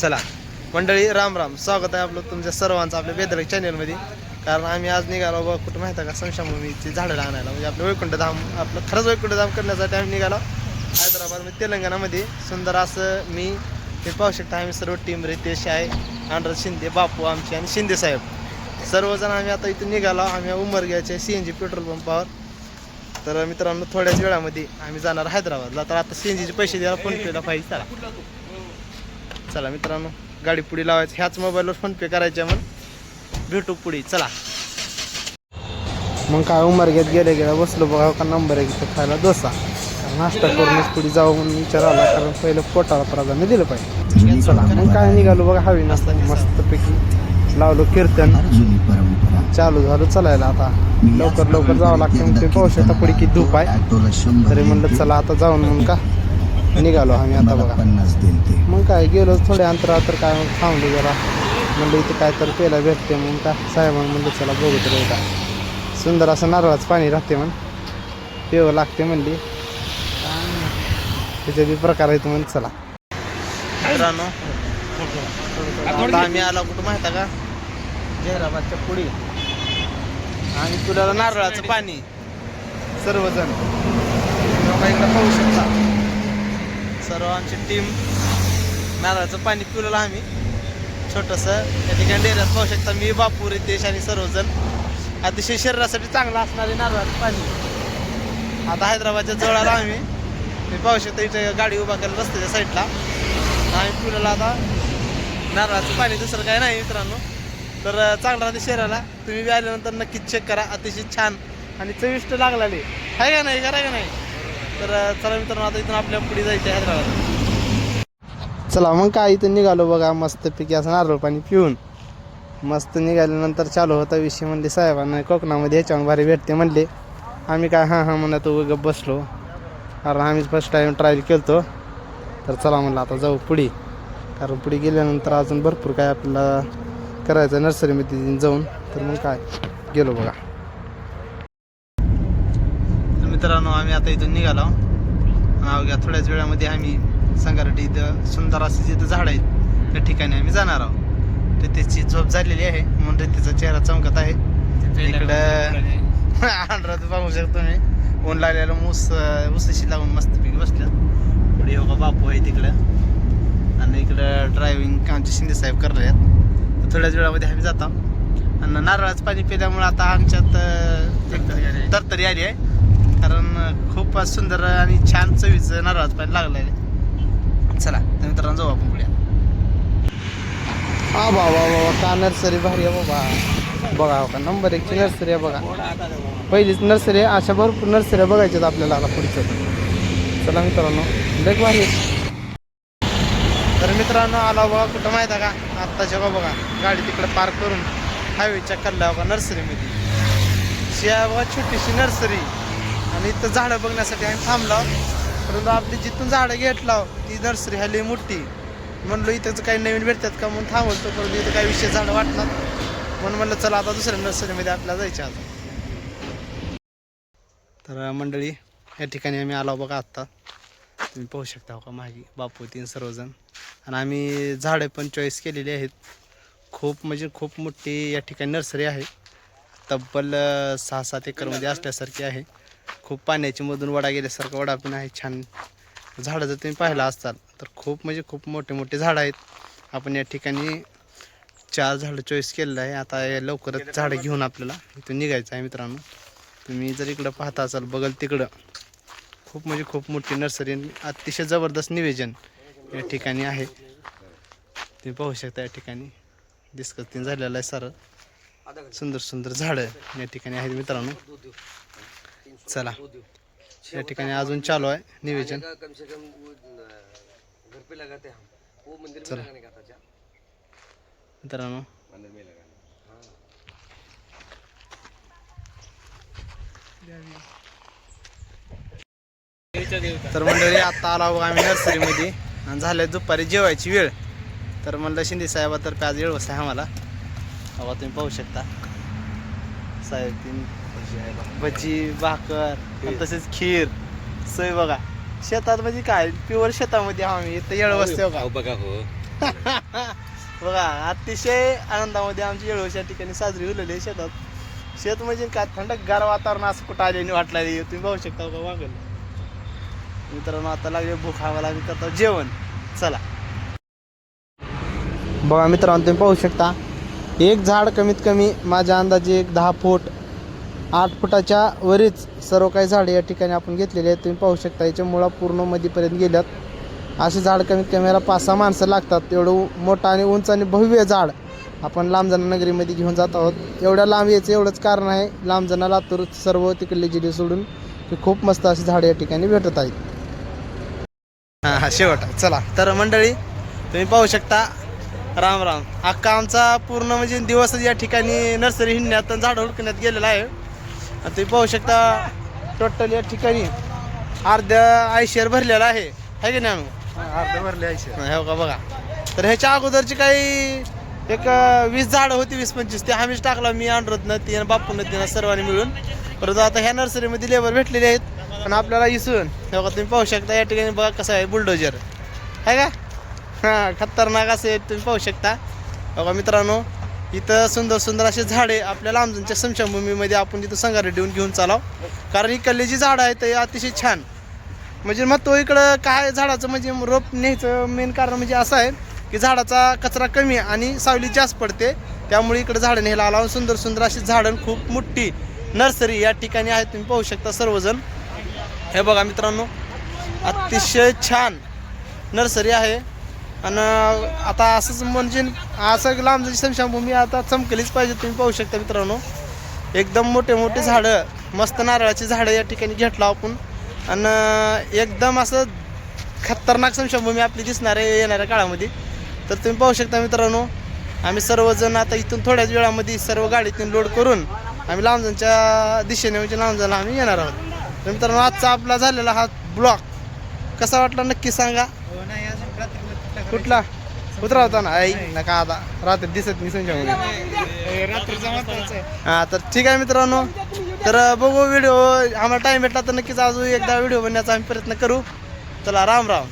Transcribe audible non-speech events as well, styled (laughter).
चला. मंडळी राम राम. स्वागत आहे आपलं तुमच्या सर्वांचं आपल्या बेदरक चॅनलमध्ये कारण आम्ही आज निघालो बघ कुठं माहिती आहे का? संशाभूमीची झाडं आणायला. म्हणजे आपलं वैकुंठ धाम आपलं खरंच वैकुंठ धाम करण्यासाठी आम्ही निघालो. हैदराबादमध्ये तेलंगणामध्ये. सुंदर असं मी हे पाहू शकता आम्ही सर्व टीम रितेश आहे आंध्र शिंदे बापू आमचे आणि शिंदे साहेब. सर्वजण आम्ही आता इथून निघालो. आम्ही उमरग्याचे सी एन जी पेट्रोल पंपावर तर मित्रांनो थोड्याच वेळामध्ये आम्ही जाणार हैदराबादला. तर आता सी एन जीचे पैसे द्यायला फोन केला पाहिजे चला. चला मित्रांनो गाडी पुढे लावायची. ह्याच मोबाईलवर फोन पे करायचे मग भेटू पुढे. चला. मग काय उमर घेत गेले गेला बसलो बघा का नंबर आहे तिथं खायला डोसा. नाश्ता करूनच पुढे जाऊ म्हणून विचार आला कारण पहिलं पोटाला प्राधान्य दिलं पाहिजे. चला मग काय निघालो बघा हवी नाश्ता मस्तपैकी. लावलो कीर्तन. चालू झालं चालायला आता. लवकर लवकर जावं लागतं मग ते पुढे किती धूप आहे. तरी म्हणलं चला आता जाऊन म्हणून का? निघालो आम्ही आता बघा. पन्नास दिलते मग काय गेलो थोडे अंतरावर तर काय मग थांबलो जरा. म्हणलं इथं काय तर पेला भेटते म्हणून का? साहेबांना म्हणलं चला बघू तर एकदा. सुंदर असं नारळाचं पाणी राहते म्हण. पेव लागते म्हणली. त्याचे बी प्रकार आहेत म्हण चला. मित्रांनो आता आम्ही आलो कुठं माहिती आहे का? जहराबादच्या पुढे. आणि तुला नारळाचं पाणी. सर्वजण. लोक इकडे पाहू शकता तर आमची टीम नारळाचं पाणी पिवलेलं आम्ही. छोटंसं. या ठिकाणी डेऱ्यात पाहू शकता मी बापू रितेश आणि सर्वजण. अतिशय शरीरासाठी चांगलं असणारे नारळाचं पाणी. आता हैदराबादच्या जवळ आलो आम्ही. मी पाहू शकतो इथे गाडी उभा केला रस्त्याच्या साईडला. आम्ही पिवलेलं आता. नारळाचं पाणी दुसरं काय नाही मित्रांनो. तर चांगलं राहते शरीराला. तुम्ही बी आल्यानंतर नक्कीच चेक करा. अतिशय छान आणि चविष्ट लागलेली आहे का नाही? करा का नाही? तर चला मित्रांनो आता इथून आपल्या पुढे जायचे हैदराबाद चला मग काय इथून निघालो बघा मस्तपैकी असं नारळ पाणी पिऊन. मस्त निघाल्यानंतर चालू होता विषय म्हणले साहेबांना कोकणामध्ये ह्याच्यावर भारी भेटते म्हणले. आम्ही काय हां हां म्हणत गप बसलो. कारण आम्ही फर्स्ट टाईम ट्रायल केलतो. तर चला म्हणलं आता जाऊ पुढे. कारण पुढे गेल्यानंतर अजून भरपूर काय आपल्याला करायचं नर्सरीमध्ये जाऊन. तर मग काय गेलो बघा. मित्रांनो आम्ही आता इथून निघालो. अवघ्या थोड्याच वेळामध्ये आम्ही संगारटी इथं सुंदर असे जिथं झाड आहेत त्या ठिकाणी आम्ही जाणार आहोत. रितेशची झोप झालेली आहे म्हणून रितेचा चेहरा चमकत आहे. इकडं (laughs) आंध्रात बघू शकतो मी. ऊन लागलेलं ऊस ऊसाशी लावून मस्तपैकी बसलं पुढे योगा बापू आहे तिकडं. आणि इकडं ड्रायव्हिंग आमचे शिंदे साहेब करले आहेत. थोड्याच वेळामध्ये आम्ही जातो. आणि नारळाचं पाणी पिल्यामुळे आता आमच्यात तरतरी आली आहे. कारण खूप सुंदर आणि छान चवीचं नारळाचं पाणी लागलं आहे चला तर मित्रांनो जाऊ आपण पुढे. हा बाबा बाबा का नर्सरी भारी आहे बाबा. बघा का नंबर एकची नर्सरी आहे बघा. पहिलीच नर्सरी आहे अशा भरपूर नर्सऱ्या बघायच्यात आपल्याला आता पुढचं. चला मित्रांनो लय भारी तर मित्रांनो आला बघा कुठं माहिती आहे का? आत्ताच्या बघा बघा गाडी तिकडे पार्क करून हायवेच्या कल्ला बघा नर्सरीमध्ये. शिया बघा छोटीशी नर्सरी. आणि इथं झाडं बघण्यासाठी आम्ही थांबलो. परंतु आपली जिथून झाडं घेतला ती नर्सरी हल्ली मोठी. म्हणलो इथंच काही नवीन भेटतात का म्हणून थांबवतो परंतु इथं काही विषय झाडं वाटणार. म्हणून म्हणलं चला आता दुसऱ्या नर्सरीमध्ये आपल्याला जायचं आता. तर मंडळी या ठिकाणी आम्ही आलो बघा आत्ता. तुम्ही पाहू शकता हो का मागे बापू तीन सर्वजण. आणि आम्ही झाडं पण चॉईस केलेली आहेत. खूप म्हणजे खूप मोठी या ठिकाणी नर्सरी आहे. तब्बल सहा सात एकरमध्ये असल्यासारखी आहे. खूप पाण्याची मधून वडा गेल्यासारखा वडा पण आहे छान. झाडं जर तुम्ही पाहिला असताल तर खूप म्हणजे खूप मोठे मोठे झाडं आहेत. आपण या ठिकाणी चार झाडं चॉईस केलेलं आहे. आता लवकरच झाडं घेऊन आपल्याला इथून निघायचं आहे मित्रांनो. तुम्ही जर इकडं पाहता असाल बघल तिकडं. खूप म्हणजे खूप मोठी नर्सरी अतिशय जबरदस्त निवेदन या ठिकाणी आहे. तुम्ही पाहू शकता या ठिकाणी डिस्कस झालेलं आहे सारं. सुंदर सुंदर झाडं या ठिकाणी आहेत मित्रांनो. चला. या ठिकाणी अजून चालू आहे निवेदन. कम से कम वो अ, घर पे लगाते हैं हम. वो मंदिर में चलो। लगाने का था क्या? मित्रांनो. मंदिर में लगाने. तर मंडळी आता आला बघा आम्ही नर्सरीमध्ये. आणि झालं दुपारी जेवायची वेळ. तर म्हणलं शिंदे साहेबातर्फे आज वेळ आहे आम्हाला. बाबा तुम्ही पाहू शकता. साहेब तीन भजी भाकर आणि तसेच खीर. सोय बघा. शेतात म्हणजे काय? प्युअर शेतामध्ये आम्ही. इथं येळ बसते का अहो बघा हो. (laughs) बघा अतिशय आनंदामध्ये आमची येळोश या ठिकाणी साजरी होलेली शेतात. शेत म्हणजे काय? थंडगार वातावरण असं कुठं आले वाटलं तुम्ही पाहू शकता का मागल मित्रांनो आता लागले भूक आम्हाला आम्ही करतो जेवण. चला. बघा मित्रांनो तुम्ही पाहू शकता. एक झाड कमीत कमी माझ्या अंदाजे एक दहा फूट आठ फुटाच्या वरीच सर्व काही झाडे या ठिकाणी आपण घेतलेली आहेत. तुम्ही पाहू शकता याच्या मुळा पूर्ण मधीपर्यंत गेल्यात. असे झाड कमीत कमी याला पाच सहा माणसं लागतात. एवढं मोठं आणि उंच आणि भव्य झाड आपण लांबजना नगरीमध्ये घेऊन जात आहोत. एवढ्या लांब याचं एवढंच कारण आहे. लांबजना लातूर सर्व तिकडले जिल्हे सोडून की खूप मस्त अशी झाडं या ठिकाणी भेटत आहेत. हां हां शेवट. चला. तर मंडळी तुम्ही पाहू शकता राम राम. अख्खा आमचा पूर्ण म्हणजे दिवस या ठिकाणी नर्सरी हिंडण्यात झाडं हुडकण्यात गेलेला आहे. आणि तुम्ही पाहू शकता टोटल या ठिकाणी अर्ध्या आयशेर भरलेला आहे. है की नाही अनु? अर्ध भरले आहे हो का बघा. तर ह्याच्या अगोदरची काही एक वीस झाडं होती वीस पंचवीस. ते आम्हीच टाकला मी आणरत्न तीन बापून तीन सर्वांनी मिळून. परंतु आता ह्या नर्सरीमध्ये लेबर भेटलेले आहेत. आणि आपल्याला इसून हे बघा तुम्ही पाहू शकता या ठिकाणी बघा कसं आहे बुलडोजर. आहे का? हां खतरनाक असे तुम्ही पाहू शकता. बघा मित्रांनो इथं सुंदर सुंदर असे झाडे आपल्या लांबजूनच्या समशमभूमीमध्ये आपण तिथं संगारे देऊन घेऊन चालाव. कारण इकडली जी झाडं आहेत ते अतिशय छान. म्हणजे मग तो इकडं काय झाडाचं म्हणजे रोप न्यायचं मेन कारण म्हणजे असं आहे की झाडाचा कचरा कमी आणि सावली जास्त पडते. त्यामुळे इकडं झाडं न्यायला आला सुंदर सुंदर अशी झाडं खूप मोठी नर्सरी या ठिकाणी आहे तुम्ही पाहू शकता सर्वजण. हे बघा मित्रांनो अतिशय छान नर्सरी आहे. आणि आता असंच म्हणजे असं लांब जरी समशाभूमी आता चमकलीच पाहिजे तुम्ही पाहू शकता मित्रांनो. एकदम मोठे मोठे झाडं मस्त नारळाची झाडं या ठिकाणी घेतलं आपण. आणि एकदम असं खतरनाक समशाभूमी आपली दिसणार आहे येणाऱ्या काळामध्ये. तर तुम्ही पाहू शकता मित्रांनो आम्ही सर्वजण आता इथून थोड्याच वेळामध्ये सर्व गाडीतून लोड करून आम्ही लांबजणच्या दिशेने म्हणजे लांबजनला आम्ही येणार आहोत. मित्रांनो आजचा आपला झालेला हा ब्लॉक कसा वाटला नक्की सांगा? हो, कुठला? कुत्रा होता ना? आई नका आता. रात्री दिसत नाही संजय हा तर ठीक आहे मित्रांनो. तर बघू व्हिडिओ आम्हाला टाइम भेटला तर नक्कीच अजून एकदा व्हिडिओ बनण्याचा आम्ही प्रयत्न करू. चला राम राम.